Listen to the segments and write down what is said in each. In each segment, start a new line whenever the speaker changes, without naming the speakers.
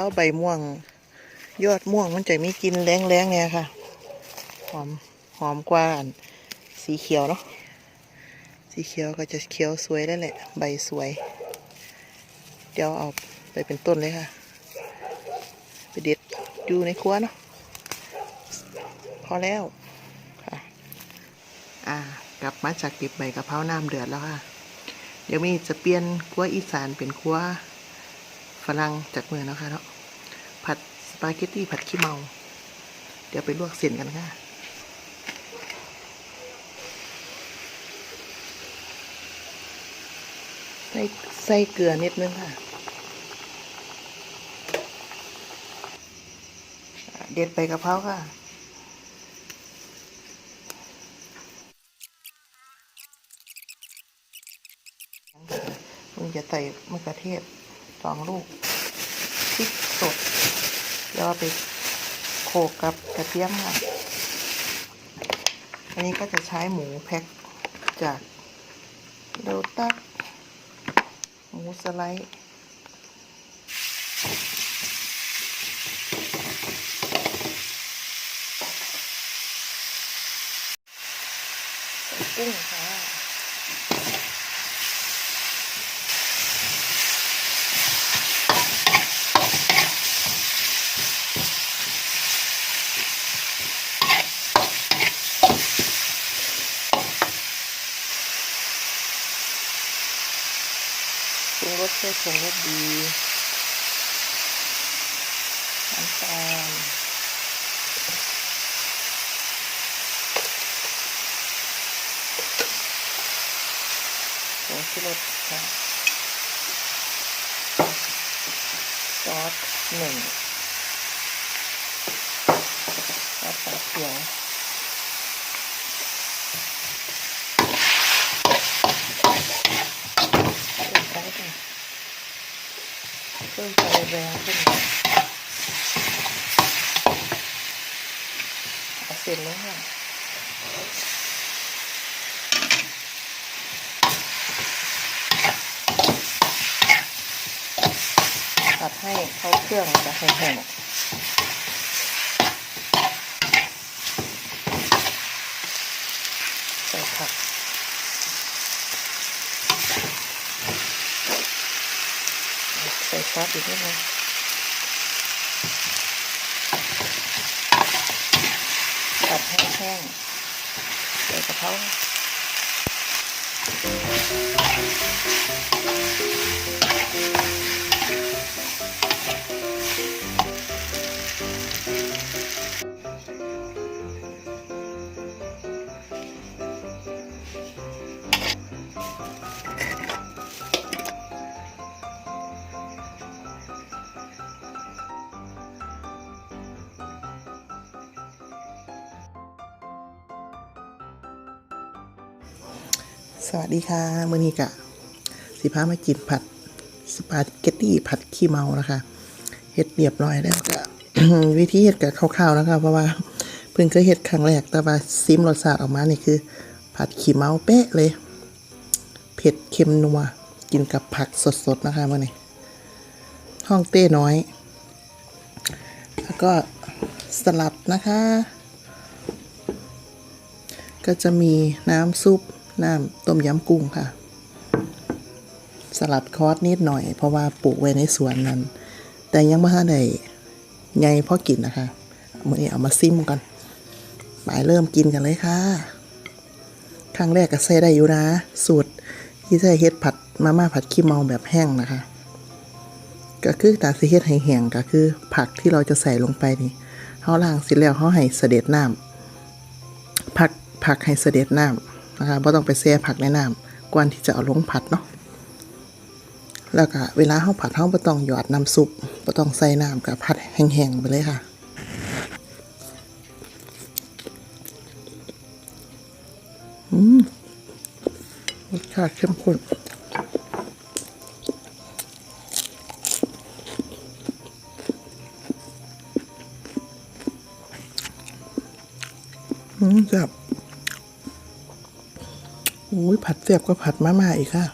ราใบม่วง ยอดม่วงมันจะมีกินแรงๆเนี่ยค่ะ หอมหอมกว่าสีเขียวเนาะสีเขียวก็จะเขียวสวยได้แหละ ใบสวย เดี๋ยวเอาไปเป็นต้นเลยค่ะ ไปเด็ดดูในครัวเนาะพอแล้วค่ะอ่ากลับมาจากเก็บใบกะเพราน้ำเดือดแล้วค่ะ เดี๋ยวมีจะเปลี่ยนครัวอีสานเป็นครัวฝรั่งจากเมืองแล้วค่ะเนาะ ปาเกตตี้ผัดขี้เมา เดี๋ยวไปลวกเส้นกันค่ะใส่ใส่เกลือนิดนึงค่ะ เด็ดใบกะเพราค่ะมึงจะใส่มะเขือเทศสองลูกพริกสด แล้วไปโขกกับกระเทียมค่ะ อันนี้ก็จะใช้หมูแพ็คจากโดลตัสหมูสไลด์กุ้งค่ะ ปรุงรสด้วยผงรสดีน้ำตาลผงชูรสค่ะซอสหนึ่งซอสปลาเขียวเพิ่มไฟก่อนเพิ่มไฟ แรงขึ้นเอาเสร็จแล้วค่ะผัดให้เข้าเครื่องจะแห้งๆใส่ผัก ใส่ ซอสอีกนิดนึงตัดให้แห้งใส่กระเพรา สวัสดีค่ะมือนี้กะสิพามากินผัดสปาเกตตี้ผัดขี้เมานะคะเฮ็ดเรียบร้อยแล้วก็วิธีเฮ็ดกับคร่าวๆนะคะเพราะว่าเพิ่งเคยเฮ็ดครั้งแรกแต่ว่าซิมรสชาติออกมานี่คือ ผัดขี้เมาเป๊ะเลย เผ็ดเค็มนัวกินกับผักสดๆนะคะมื่อนี้ห้องเต้น้อย แล้วก็สลัดนะคะ ก็จะมีน้ำซุป น้ำต้มยำกุ้งค่ะ สลัดคอสนิดหน่อย เพราะว่าปลูกไว้ในสวนนั้น แต่ยังไม่ทันได้ไงพอกินนะคะมื่อนี้เอามาซิมกันไปเริ่มกินกันเลยค่ะ ครั้งแรกก็ใส่ได้อยู่นะ สูตรที่ใส่เฮ็ดผัดมาม่าผัดขี้เมาแบบแห้งนะคะ ก็คือตาสิเฮ็ดให้แห้งก็คือ ผักที่เราจะใส่ลงไปนี่เฮาล้างเสร็จแล้วเฮาให้เสด็จน้ำผักผักให้เสด็จน้ำ นะคะบ่ต้องไปแช่ผักในน้ำก่อนที่จะเอาลงผัดเนาะแล้วก็เวลาเฮาผัดเฮาบ่ต้องหยอดน้ำซุปบ่ต้องใส่น้ำก็ผัดแห้งๆไปเลยค่ะอืมรสชาติเข้มข้นอืมแซ่บ อุ้ยผัดเสียบก็ผัดมาม่าอีกค่ะ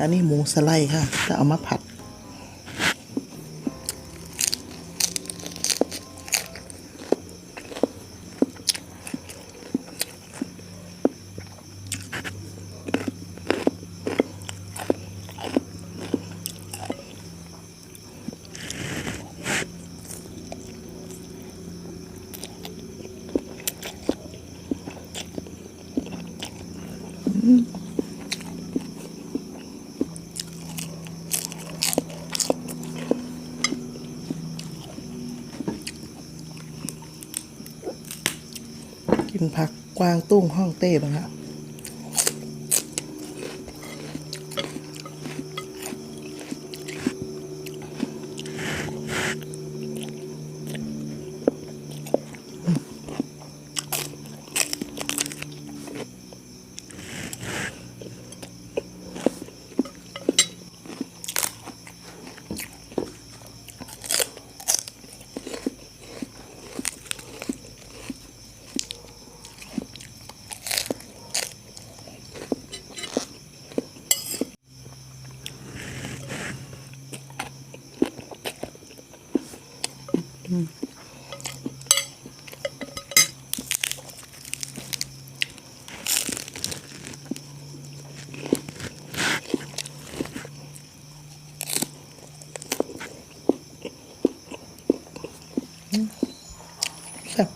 อันนี้หมูสไลด์ค่ะจะเอามาผัด กินผักกวางตุ้งห้องเต้บ้างฮะ แซ่บ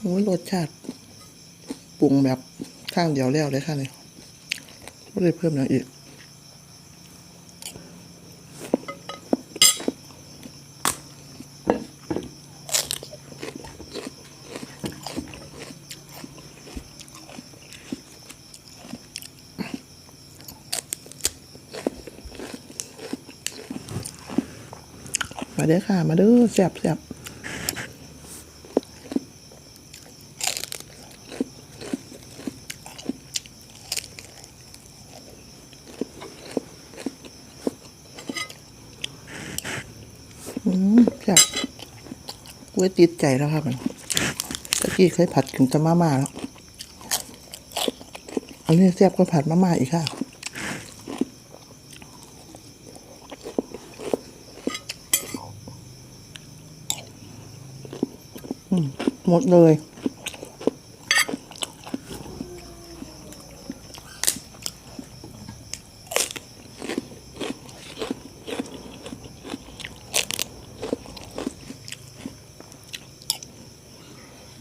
โอ้ยรสชาติปรุงแบบข้างเดียวแล้วเลยค่ะเนี่ยไม่ได้เพิ่มอย่างอีก มาเด้อค่ะ มาเด้อแซ่บแซ่บอืมแซ่บกล้วยติดใจแล้วครับมันตะกี้เคยผัดถึงจะมาม่าแล้ว อันนี้แซ่บก็ผัดมาม่าอีกค่ะ หมดเลย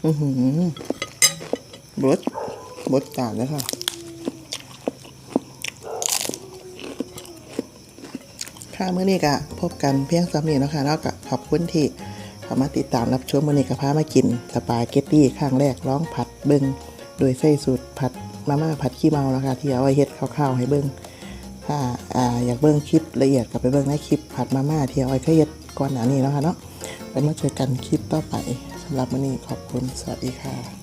อือหือบดบดจานแล้วค่ะค่ะเมื่อนี้ก็พบกันเพียงสามีนะคะแล้วก็ขอบคุณที่ สามามาติดตามรับชมมือนี้ก็พามากิน สปาเกตตี้ข้างแรกร้องผัดเบิงโดยใส่สูตรผัดมาม่าผัดขี้เมานะคะที่เอาไว้เฮ็ดคร่าวๆให้เบิงถ้าอ่าอยากเบิงคลิปละเอียดกับไปเบิงในคลิปผัดมาม่าที่เอาไว้เคยเฮ็ดก่อนหน้านี้แล้วค่ะเนาะไปมาเจอกันคลิปต่อไปสำหรับมือนี้ขอบคุณสวัสดีค่ะ